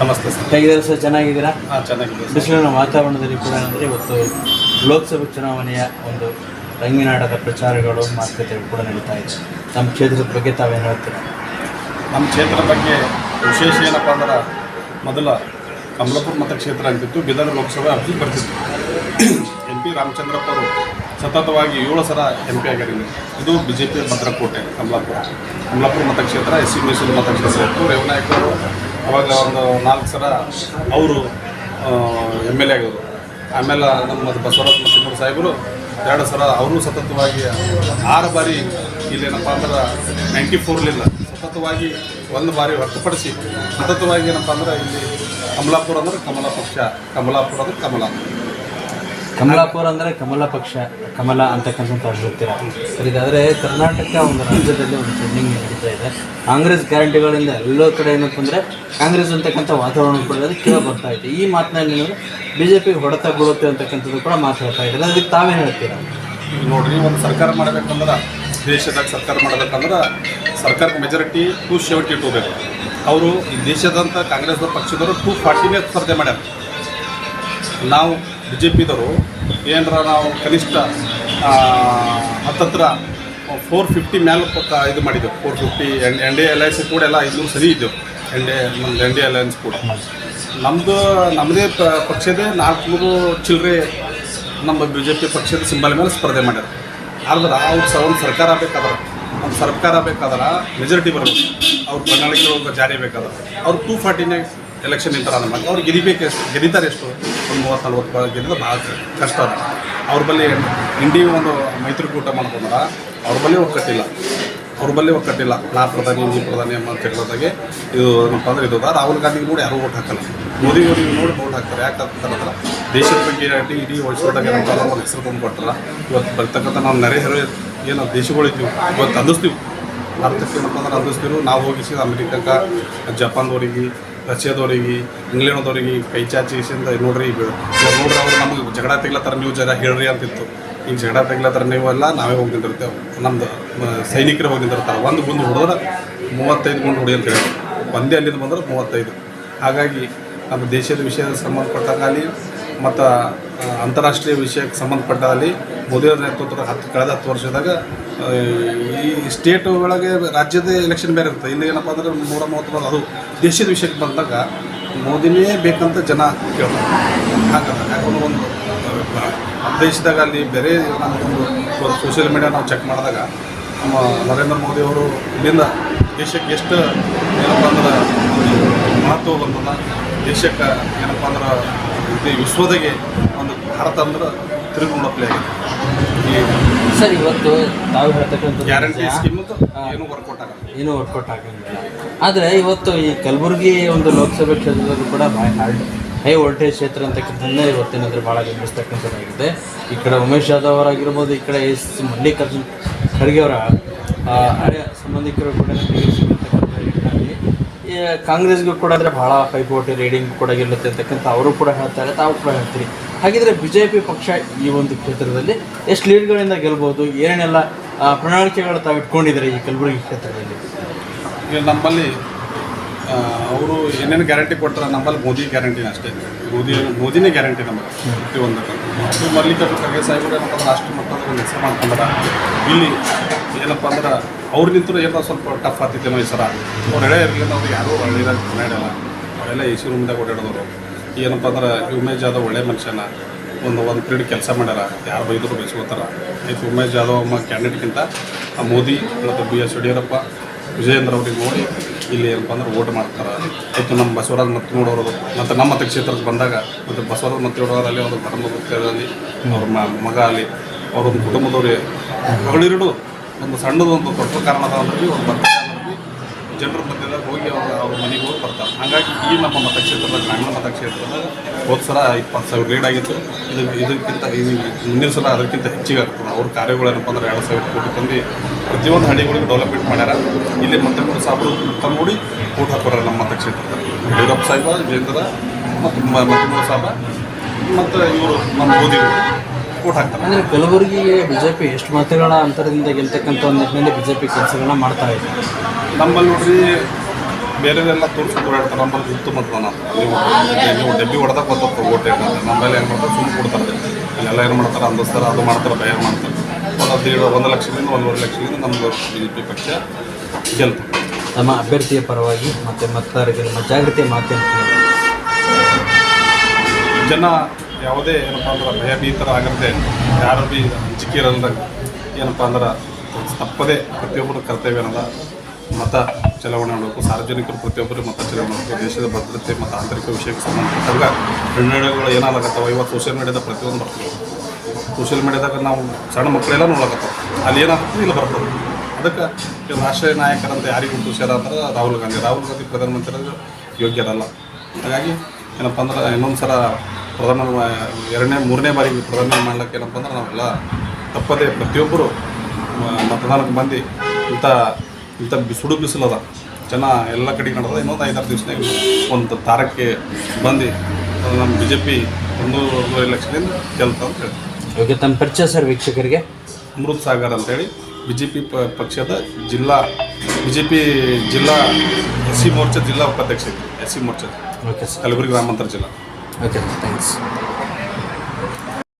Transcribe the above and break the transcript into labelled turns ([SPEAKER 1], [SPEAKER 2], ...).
[SPEAKER 1] ನಮಸ್ತೆ ಸರ್.
[SPEAKER 2] ಹೇಗಿದ್ದಾರೆ ಸರ್? ಚೆನ್ನಾಗಿದ್ದೀರಾ?
[SPEAKER 1] ಹಾಂ ಚೆನ್ನಾಗಿದೆ
[SPEAKER 2] ಬಿಸಿಲಿನ ವಾತಾವರಣದಲ್ಲಿ ಕೂಡ ಅಂದರೆ ಇವತ್ತು ಲೋಕಸಭೆ ಚುನಾವಣೆಯ ಒಂದು ರಂಗಿನಾಟದ ಪ್ರಚಾರಗಳು ಮಾತುಕತೆಗಳು ಕೂಡ ನಡೀತಾ ಇದೆ. ನಮ್ಮ ಕ್ಷೇತ್ರದ ಬಗ್ಗೆ ತಾವೇನು ಹೇಳ್ತೀರಾ?
[SPEAKER 1] ನಮ್ಮ ಕ್ಷೇತ್ರದ ಬಗ್ಗೆ ವಿಶೇಷ ಏನಪ್ಪ ಅಂದ್ರೆ ಮೊದಲ ಕಮಲಾಪುರ ಮತಕ್ಷೇತ್ರ ಅಂತಿತ್ತು ಬಿದರ್ ಲೋಕಸಭೆ ಅರ್ಜಿ ಬರ್ತಿತ್ತು. ಎಂ ಪಿ ರಾಮಚಂದ್ರಪ್ಪ ಅವರು ಸತತವಾಗಿ ಏಳು ಸಲ ಎಂ ಪಿ ಇದು ಬಿ ಜೆ ಪಿ ಭದ್ರಕೋಟೆ ಕಮಲಾಪುರ. ಕಮಲಾಪುರ ಮತಕ್ಷೇತ್ರ ಎಸ್ ಸಿ ಮೀಸಲು ಮತಕ್ಷೇತ್ರ ಇತ್ತು. ರೇವನಾಯಕ್ ಅವರು ಅವಾಗ ಒಂದು ನಾಲ್ಕು ಸಲ ಅವರು ಎಂ ಎಲ್ ಎ ಆಗಿದ್ರು. ಆಮೇಲೆ ನಮ್ಮ ಬಸವರಾಜ ಮತ್ತಿಮೂರು ಸಾಹೇಬರು ಎರಡು ಸಲ ಅವರು ಸತತವಾಗಿ ಆರು ಬಾರಿ ಇಲ್ಲೇನಪ್ಪ ಅಂದ್ರೆ ನೈಂಟಿ ಫೋರ್ಲಿಲ್ಲ ಸತತವಾಗಿ ಒಂದು ಬಾರಿ ಹೊರತುಪಡಿಸಿ ಸತತವಾಗಿ ಏನಪ್ಪ ಅಂದ್ರೆ ಇಲ್ಲಿ ಕಮಲಾಪುರ ಅಂದ್ರೆ ಕಮಲ ಪಕ್ಷ, ಕಮಲಾಪುರ ಅಂದ್ರೆ ಕಮಲ.
[SPEAKER 2] ಕಮಲಾಪುರ ಅಂದ್ರೆ ಕಮಲ ಪಕ್ಷ, ಕಮಲ ಅಂತಕ್ಕಂಥ ಹೇಳ್ತೀರಾ? ಇದಾದರೆ ಕರ್ನಾಟಕ ಒಂದು ರಾಜ್ಯದಲ್ಲಿ ಒಂದು ಟ್ರೆಂಡಿಂಗ್ ನಡೀತಾ ಇದೆ. ಕಾಂಗ್ರೆಸ್ ಗ್ಯಾರಂಟಿಗಳಿಂದ ಎಲ್ಲ ಕಡೆ ಏನಪ್ಪ ಅಂದರೆ ಕಾಂಗ್ರೆಸ್ ಅಂತಕ್ಕಂಥ ವಾತಾವರಣ ಕೂಡ ಅದು ಕೇಳಿ ಬರ್ತಾ ಇದೆ. ಈ ಮಾತಿನಲ್ಲಿ ಏನಂದ್ರೆ ಬಿ ಜೆ ಪಿಗೆ ಹೊಡೆತ ಬೀಳುತ್ತೆ ಅಂತಕ್ಕಂಥದ್ದು ಕೂಡ ಮಾತಾಡ್ತಾ ಇದ್ದಾರೆ. ಅದಕ್ಕೆ ತಾವೇ ಹೇಳ್ತೀರಾ?
[SPEAKER 1] ನೋಡ್ರಿ, ಒಂದು ಸರ್ಕಾರ ಮಾಡ್ಬೇಕಂದ್ರೆ, ದೇಶದಾಗ ಸರ್ಕಾರ ಮಾಡ್ಬೇಕಂದ್ರ ಸರ್ಕಾರಕ್ಕೆ ಮೆಜಾರಿಟಿ ಟೂ ಸೆವೆಂಟಿ ಟೂ ಬೇಕು. ಅವರು ಈ ದೇಶದಂತ ಕಾಂಗ್ರೆಸ್ ಪಕ್ಷದವರು ಟೂ ಫಾರ್ಟಿನೇ ಸ್ಪರ್ಧೆ ಮಾಡ್ಯಾರ. ನಾವು ಬಿ ಜೆ ಪಿದವರು ಏನರ ನಾವು ಕನಿಷ್ಠ ಹತ್ತತ್ರ ಫೋರ್ ಫಿಫ್ಟಿ ಪಕ್ಕ ಇದು ಮಾಡಿದ್ದೆವು. Four fifty and N D alliance ಕೂಡ ಎಲ್ಲ ಐದುನೂರು ಸರಿ ಇದ್ದೆವು. ಎನ್ ಡಿ ನಮ್ದು ಎನ್ ಡಿ ಅಲಯನ್ಸ್ ಕೂಡ. ನಮ್ಮದು ನಮ್ಮದೇ ಪಕ್ಷದೇ ನಾಲ್ಕುನೂರು ಚಿಲ್ಲರೆ ನಮ್ಮ ಬಿ ಜೆ ಪಿ ಪಕ್ಷದ ಸಿಂಬಲ್ ಮೇಲೆ ಸ್ಪರ್ಧೆ ಮಾಡ್ಯಾರ. ಆದ್ರೆ ಅವ್ರು ಸ ಒಂದು ಸರ್ಕಾರ ಬೇಕಾದ್ರೆ ಒಂದು ಸರ್ಕಾರ ಬೇಕಾದ್ರೆ ಮೆಜಾರಿಟಿ ಬರಬೇಕು. ಅವ್ರ ಪ್ರಣಾಳಿಕೆ ಜಾರಿ ಬೇಕಾದ್ರೆ. ಅವ್ರು ಟೂ ಫಾರ್ಟಿನೇ ಎಲೆಕ್ಷನ್ ನಿಂತಾರ ನಮ್ಮ ಅವ್ರು ಗೆದಿಬೇಕು ಎಷ್ಟು, ಗೆದಿತಾರೆ ಎಷ್ಟು. ಒಂದು ಮೂವತ್ತು ನಲ್ವತ್ತು ಗೆದ್ದ ಭಾಳ ಕಷ್ಟ ಅದ. ಅವ್ರ ಬಳಿ ಇಂಡಿ ಒಂದು ಮೈತ್ರಿಕೂಟ ಮಾಡ್ಕೊಂಡ್ರ, ಅವ್ರ ಬಳಿ ಒಕ್ಕಟ್ಟಿಲ್ಲ. ಅವ್ರ ಬಳಿ ಒಕ್ಕಟ್ಟಿಲ್ಲ. ನಾ ಪ್ರಧಾನಿ, ನೀ ಪ್ರಧಾನಿ ಅಂತ ತಿಳ್ಕೊದಾಗೆ ಇದು ಏನಪ್ಪ ಅಂದ್ರೆ ಇದು ರಾಹುಲ್ ಗಾಂಧಿಗೆ ನೋಡಿ ಯಾರು ಓಟ್ ಹಾಕಲ್ಲ. ಮೋದಿ ಅವರಿಗೆ ನೋಡಿ ಓಟ್ ಹಾಕ್ತಾರೆ. ಯಾಕಂತಂದ್ರೆ ದೇಶದ ಬಗ್ಗೆ ಆಗಿ ಇಡೀ ಅಂದ್ರೆ ಒಂದು ಹೆಸರು ತಂದು ಕೊಟ್ಟಲ್ಲ ಇವತ್ತು ಬರ್ತಕ್ಕಂಥ ನಾವು ನೆರೆ ಏನು ದೇಶಗಳಿದ್ದೀವಿ ಇವತ್ತು ಅಂದಿಸ್ತೀವಿ. ಭಾರತಕ್ಕೆ ಏನಪ್ಪ ಅಂದ್ರೆ ಅಂದಿಸ್ತೀವಿ. ನಾವು ಹೋಗಿಸಿ ಅಮೆರಿಕಕ್ಕೆ, ಜಪಾನ್ದವ್ರಿಗೆ ರಷ್ಯಾದವ್ರಿಗೆ ಇಂಗ್ಲೆಂಡ್ದವ್ರಿಗೆ ಕೈ ಚಾಚಿಸಿಂದ ನೋಡ್ರಿ ಈಗ ನೋಡ್ರಿ ಅವ್ರು ನಮ್ಗೆ ಜಗಳ ತೆಗ್ಲತ್ತಾರ ನೀವು ಜರ ಹೇಳ್ರಿ ಅಂತಿತ್ತು. ಈಗ ಜಗಳ ತೆಗ್ಲತ್ತಾರ ನೀವೆಲ್ಲ ನಾವೇ ಹೋಗಿ ನಿಂತಿರ್ತೇವೆ. ನಮ್ದು ಸೈನಿಕರು ಹೋಗಿ ನಿಂತಿರ್ತಾರೆ. ಒಂದು ಗುಂಡು ಹೊಡೆದ್ರೆ ಮೂವತ್ತೈದು ಗುಂಡು ಹೊಡಿ ಅಂತ ಹೇಳಿ. ಒಂದೇ ಅಲ್ಲಿಂದ ಬಂದ್ರೆ ಮೂವತ್ತೈದು. ಹಾಗಾಗಿ ನಮ್ಮ ದೇಶದ ವಿಷಯದ ಸಂಬಂಧಪಟ್ಟಾಗಲಿ ಮತ್ತು ಅಂತಾರಾಷ್ಟ್ರೀಯ ವಿಷಯಕ್ಕೆ ಸಂಬಂಧಪಟ್ಟಲ್ಲಿ ಮೋದಿಯವರ ನೇತೃತ್ವದ ಹತ್ತು ಕಳೆದ ಹತ್ತು ವರ್ಷದಾಗ ಈ ಸ್ಟೇಟ್ ಒಳಗೆ ರಾಜ್ಯದ ಎಲೆಕ್ಷನ್ ಬೇರೆ ಇರುತ್ತೆ. ಇಲ್ಲಿ ಏನಪ್ಪ ಅಂದರೆ ನೂರ ಮೂವತ್ತು ಅದು ದೇಶದ ವಿಷಯಕ್ಕೆ ಬಂದಾಗ ಮೋದಿನೇ ಬೇಕಂತ ಜನ ಕೇಳ್ತಾರೆ. ಯಾಕಂದ್ರೆ ಒಂದು ದೇಶದಾಗ ಅಲ್ಲಿ ಬೇರೆ ನಮಗೊಂದು ಸೋಷಿಯಲ್ ಮೀಡಿಯಾ ನಾವು ಚೆಕ್ ಮಾಡಿದಾಗ ನಮ್ಮ ನರೇಂದ್ರ ಮೋದಿ ಅವರು ಇಲ್ಲಿಂದ ದೇಶಕ್ಕೆ ಎಷ್ಟು ಏನಪ್ಪ ಅಂದ್ರೆ ಮಹತ್ವ ಬಂದದ, ದೇಶಕ್ಕೆ ಏನಪ್ಪ ಅಂದ್ರೆ ಇಡೀ ವಿಶ್ವದಾಗೆ ಒಂದು ಭಾರತ ಅಂದ್ರೆ ತಿರುಗಿ ಪ್ಲೇ ಆಗಿದೆ. ಈ
[SPEAKER 2] ಸರ್ ಇವತ್ತು ತಾವು ಹೇಳ್ತಕ್ಕಂಥ
[SPEAKER 1] ಗ್ಯಾರಂಟಿ ಸ್ಕೀಮ್ ಏನು ವರ್ಕೌಟ್ ಆಗಲ್ಲ.
[SPEAKER 2] ಏನು ವರ್ಕೌಟ್ ಆಗಂಗಿಲ್ಲ. ಆದರೆ ಇವತ್ತು ಈ ಕಲಬುರಗಿ ಒಂದು ಲೋಕಸಭೆ ಕ್ಷೇತ್ರದಲ್ಲೂ ಕೂಡ ಬಾಯ್ ಹಾರ್ಡ್ ಹೈ ವೋಲ್ಟೇಜ್ ಕ್ಷೇತ್ರ ಅಂತಕ್ಕಂಥದ್ದನ್ನೇ ಇವತ್ತೇನಾದರೂ ಭಾಳ ಗಮನಿಸ್ತಕ್ಕಂಥದ್ದಾಗಿದೆ. ಈ ಕಡೆ ಉಮೇಶ್ ಯಾದವ್ ಅವರಾಗಿರ್ಬೋದು ಈ ಕಡೆ ಎಸ್ ಮಲ್ಲಿಕಾರ್ಜುನ್ ಖರ್ಗೆ ಅವರ ಹಳೆಯ ಸಂಬಂಧಿಕರು ಕೂಡ ನಮಗೆ ಸಿಗಿರ್ತಕ್ಕಂಥ ನಿಟ್ಟಿನಲ್ಲಿ ಈ ಕಾಂಗ್ರೆಸ್ಗೂ ಕೂಡ ಅಂದರೆ ಭಾಳ ಪೈಪೋಟಿ ರೀಡಿಂಗ್ ಕೂಡ ಗೆಲ್ಲುತ್ತೆ ಅಂತಕ್ಕಂಥ ಅವರು ಕೂಡ ಹೇಳ್ತಾರೆ, ತಾವು ಕೂಡ ಹೇಳ್ತೀರಿ. ಹಾಗಿದ್ರೆ ಬಿ ಜೆ ಪಿ ಪಕ್ಷ ಈ ಒಂದು ಕ್ಷೇತ್ರದಲ್ಲಿ ಎಷ್ಟು ಲೀಡ್ಗಳಿಂದ ಗೆಲ್ಬೋದು, ಏನೇನೆಲ್ಲ ಪ್ರಣಾಳಿಕೆಗಳು ತಾವು ಇಟ್ಕೊಂಡಿದ್ದಾರೆ ಈ ಕಲಬುರಗಿ ಕ್ಷೇತ್ರದಲ್ಲಿ?
[SPEAKER 1] ಈಗ ನಮ್ಮಲ್ಲಿ ಅವರು ಏನೇನು ಗ್ಯಾರಂಟಿ ಕೊಡ್ತಾರೆ ನಮ್ಮಲ್ಲಿ ಮೋದಿ ಗ್ಯಾರಂಟಿ ಅಷ್ಟೇ ಮೋದಿ, ಮೋದಿನೇ ಗ್ಯಾರಂಟಿ ನಮಗೆ ಪ್ರತಿಯೊಂದಕ್ಕೆ. ಮತ್ತು ಮಲ್ಲಿಕಾರ್ಜುನ ಖರ್ಗೆ ಸಾಹೇಬರು ಏನಪ್ಪ ರಾಷ್ಟ್ರ ಮಟ್ಟದ ಒಂದು ಹೆಸರು ಇಲ್ಲಿ ಏನಪ್ಪ ಅಂದ್ರೆ ಅವ್ರು ನಿಂತರೂ ಏನೋ ಸ್ವಲ್ಪ ಟಫ್ ಆಗ್ತಿತ್ತೇನೋ ಈ ಸರ. ಅವ್ರು ಎಳೆ ಇರಲಿಲ್ಲ, ಅವ್ರು ಯಾರೂ ಒಳ್ಳೆಯದಾಗ ಓಡಾಡಲ್ಲ ಅವರೆಲ್ಲ ಎ ಸಿ ರೂಮ್ದಾಗ ಓಡಾಡೋರು. ಏನಪ್ಪ ಅಂದ್ರೆ ಉಮೇಶ್ ಜಾಧವ್ ಒಳ್ಳೆ ಮನುಷ್ಯನ. ಒಂದು ಒಂದು ಪೀರಿಯಡ್ ಕೆಲಸ ಮಾಡ್ಯಾರ. ಯಾರು ಬೈದರು ಬಯಸ್ಕೋತಾರ ಆಯ್ತು, ಉಮೇಶ್ ಜಾಧವ್ ಅಮ್ಮ ಕ್ಯಾಂಡಿಡೇಟ್ಗಿಂತ ಮೋದಿ ಮತ್ತು ಬಿ ಎಸ್ ಯಡಿಯೂರಪ್ಪ ವಿಜಯೇಂದ್ರ ಅವ್ರಿಗೆ ನೋಡಿ ಇಲ್ಲಿ ಏನಪ್ಪ ಅಂದ್ರೆ ಓಟ್ ಮಾಡ್ತಾರೆ. ಮತ್ತು ನಮ್ಮ ಬಸವರಾಜ ಮತ್ತಿನೋಡವರು ಮತ್ತು ನಮ್ಮ ಮತಕ್ಷೇತ್ರಕ್ಕೆ ಬಂದಾಗ ಮತ್ತು ಬಸವರಾಜ್ ಮತ್ತು ನೋಡೋರಲ್ಲಿ ಅವ್ರ ಕುಟುಂಬ ಭಕ್ತರಲ್ಲಿ ಅವ್ರ ಮಗ ಅಲ್ಲಿ ಅವ್ರೊಂದು ಕುಟುಂಬದವ್ರಿಗೆ ಮಗಳಿರಡು ಒಂದು ಸಣ್ಣದೊಂದು ದೊಡ್ಡ ಕಾರಣದ ಅಂದ್ರೆ ಒಂದು ಜನರ ಹೋಗಿ ಅವ್ರು ಅವ್ರ ಮನೆಗೆ ಹೋಗಿ ಬರ್ತಾರೆ. ಹಾಗಾಗಿ ಈ ನಮ್ಮ ಮತಕ್ಷೇತ್ರದ ಗ್ರಾಮೀಣ ಮತಕ್ಷೇತ್ರದ ಹೋದ ಸಲ ಇಪ್ಪತ್ತು ಸಾವಿರ ಲೀಡ್ ಆಗಿತ್ತು. ಇದು ಇದಕ್ಕಿಂತ ಇದು ಮುಂದಿನ ಸಲ ಅದಕ್ಕಿಂತ ಹೆಚ್ಚಿಗೆ ಆಗ್ತದೆ. ಅವ್ರ ಕಾರ್ಯಗಳೇನಪ್ಪ ಅಂದ್ರೆ ಎರಡು ಸಾವಿರ ಕೋಟಿ ತಂದು ಪ್ರತಿಯೊಂದು ಹಳ್ಳಿಗಳಿಗೆ ಡೆವಲಪ್ಮೆಂಟ್ ಮಾಡ್ಯಾರ. ಇಲ್ಲಿ ಮತ್ತೆ ಕೂಡ ಸಾಬ್ರು ತಂದು ನೋಡಿ ಊಟ ಹಾಕೋರ ನಮ್ಮ ಮತಕ್ಷೇತ್ರದಲ್ಲಿ ಯಡಿಯೂರಪ್ಪ ಸಾಹೇಬ ಜಯೇಂದ್ರ ಮತ್ತು ಮತ್ತಿಮೂರು ಸಾಹೇಬ. ಮತ್ತು ಇವರು ನಮ್ಮ ಮೋದಿಗಳು ಊಟ ಹಾಕ್ತಾರೆ.
[SPEAKER 2] ಅಂದರೆ ಕಲಬುರಗಿಗೆ ಬಿ ಜೆ ಪಿ ಎಷ್ಟು ಮತಗಳ ಅಂತರದಿಂದ ಗೆಲ್ತಕ್ಕಂಥ ಒಂದು ನಿಟ್ಟಿನಲ್ಲಿ ಬಿ ಜೆ ಪಿ ಕೆಲಸಗಳನ್ನ ಮಾಡ್ತಾ ಇದೆ.
[SPEAKER 1] ನಮ್ಮಲ್ಲಿ ನೋಡ್ರಿ ಬೇರೆಯವರೆಲ್ಲ ತೋರಿಸ್ಕೊಂಡು ಓಡಾಡ್ತಾರೆ ನಮ್ಮಲ್ಲಿ ಇತ್ತು ಮತದಾನ ನೀವು ಡಬ್ಬಿ ಹೊಡೆದಾಗ ಗೊತ್ತಪ್ಪ ಓಟ್ ನಮ್ಮಲ್ಲಿ ಏನು ಮಾಡ್ತಾರೆ ಸುಮ್ಮನೆ ಕೊಡ್ತಾರೆ. ಎಲ್ಲ ಏನು ಮಾಡ್ತಾರೆ ಅಂದಸ್ತಾರೆ ಅದು ಮಾಡ್ತಾರೆ ಭಯ ಮಾಡ್ತಾರೆ. ಒಂದು ಹದಿನೇಳು ಒಂದು ಲಕ್ಷದಿಂದ ಒಂದೂವರೆ ಲಕ್ಷದಿಂದ ನಮ್ಮದು ಬಿ ಜೆ ಪಿ ಪಕ್ಷ ಗೆಲ್ತು
[SPEAKER 2] ನಮ್ಮ ಅಭ್ಯರ್ಥಿಯ ಪರವಾಗಿ ಮತ್ತು ಮತದಾರರಿಗೆ ನಮ್ಮ ಜಾಗೃತಿ ಮಾಧ್ಯಮ
[SPEAKER 1] ಜನ ಯಾವುದೇ ಏನಪ್ಪ ಅಂದ್ರೆ ಭಯಭೀತರ ಆಗದೆ ಯಾರು ಭೀ ಅಂಜಿಕೆ ಇರಲ್ದಾಗ ಏನಪ್ಪ ಅಂದ್ರೆ ತಪ್ಪದೇ ಪ್ರತಿಯೊಬ್ಬರ ಕರ್ತವ್ಯ ಏನದ ಮತ ಚಲಾವಣೆ ಮಾಡಬೇಕು ಸಾರ್ವಜನಿಕರು ಪ್ರತಿಯೊಬ್ಬರು ಮತ ಚಲಾವಣೆ ಮಾಡಬೇಕು ದೇಶದ ಭದ್ರತೆ ಮತ್ತು ಆಂತರಿಕ ವಿಷಯಕ್ಕೆ ಸಂಬಂಧಪಟ್ಟಾಗ ನಿರ್ಣಯಗಳು ಏನಾಗತ್ತವ ಇವತ್ತು ಸೋಷಿಯಲ್ ಮೀಡಿಯಾದ ಪ್ರತಿಯೊಂದು ಬರ್ತದೆ ಸೋಷಿಯಲ್ ಮೀಡಿಯಾದಾಗ ನಾವು ಸಣ್ಣ ಮಕ್ಕಳೆಲ್ಲ ನೋಡಕತ್ತಾವ. ಅಲ್ಲಿ ಏನಾಗ್ತದೆ? ಇಲ್ಲಿ ಬರ್ತದೆ ಅದಕ್ಕೆ ರಾಷ್ಟ್ರೀಯ ನಾಯಕರಂತ ಯಾರಿಗೂ ಖುಷಿಯಾದ ಅಂದ್ರೆ ರಾಹುಲ್ ಗಾಂಧಿ. ರಾಹುಲ್ ಗಾಂಧಿ ಪ್ರಧಾನಮಂತ್ರಿ ಯೋಗ್ಯರಲ್ಲ. ಹಾಗಾಗಿ ಏನಪ್ಪ ಅಂದ್ರೆ ಇನ್ನೊಂದು ಸಲ ಪ್ರಧಾನ ಎರಡನೇ, ಮೂರನೇ ಬಾರಿಗೆ ಪ್ರಧಾನ ಮಾಡ್ಲಿಕ್ಕೆ ಏನಪ್ಪ ಅಂದ್ರೆ ನಾವೆಲ್ಲ ತಪ್ಪದೇ ಪ್ರತಿಯೊಬ್ಬರು ಮತದಾನಕ್ಕೆ ಬಂದು ಇಂಥ ಇಂಥ ಬಿಸುಡು ಬಿಸಿಲದ ಜನ ಎಲ್ಲ ಕಡೆ ನಡೆದ ಇನ್ನೊಂದು ಐದಾರು ದಿವಸನಾಗ ಒಂದು ತಾರಕ್ಕೆ ಬಂದು ನಮ್ಮ ಬಿ ಜೆ ಪಿ ಒಂದು ಒಂದೂವರೆ ಲಕ್ಷದಿಂದ ಗೆಲ್ತ ಅಂತ ಹೇಳಿ
[SPEAKER 2] ಓಕೆ ತಮ್ಮ ಪರಿಚಯ ಸರ್ ವೀಕ್ಷಕರಿಗೆ?
[SPEAKER 1] ಅಮೃತ್ ಸಾಗರ್ ಅಂತೇಳಿ ಬಿ ಜೆ ಪಿ ಪಕ್ಷದ ಜಿಲ್ಲಾ ಬಿ ಜೆ ಪಿ ಜಿಲ್ಲಾ ಎಸ್ ಸಿ ಮೋರ್ಚಾ ಜಿಲ್ಲಾ ಉಪಾಧ್ಯಕ್ಷ S C Morcha.
[SPEAKER 2] Okay sir.
[SPEAKER 1] Kalaburagi ಗ್ರಾಮಾಂತರ ಜಿಲ್ಲಾ.
[SPEAKER 2] Okay thanks.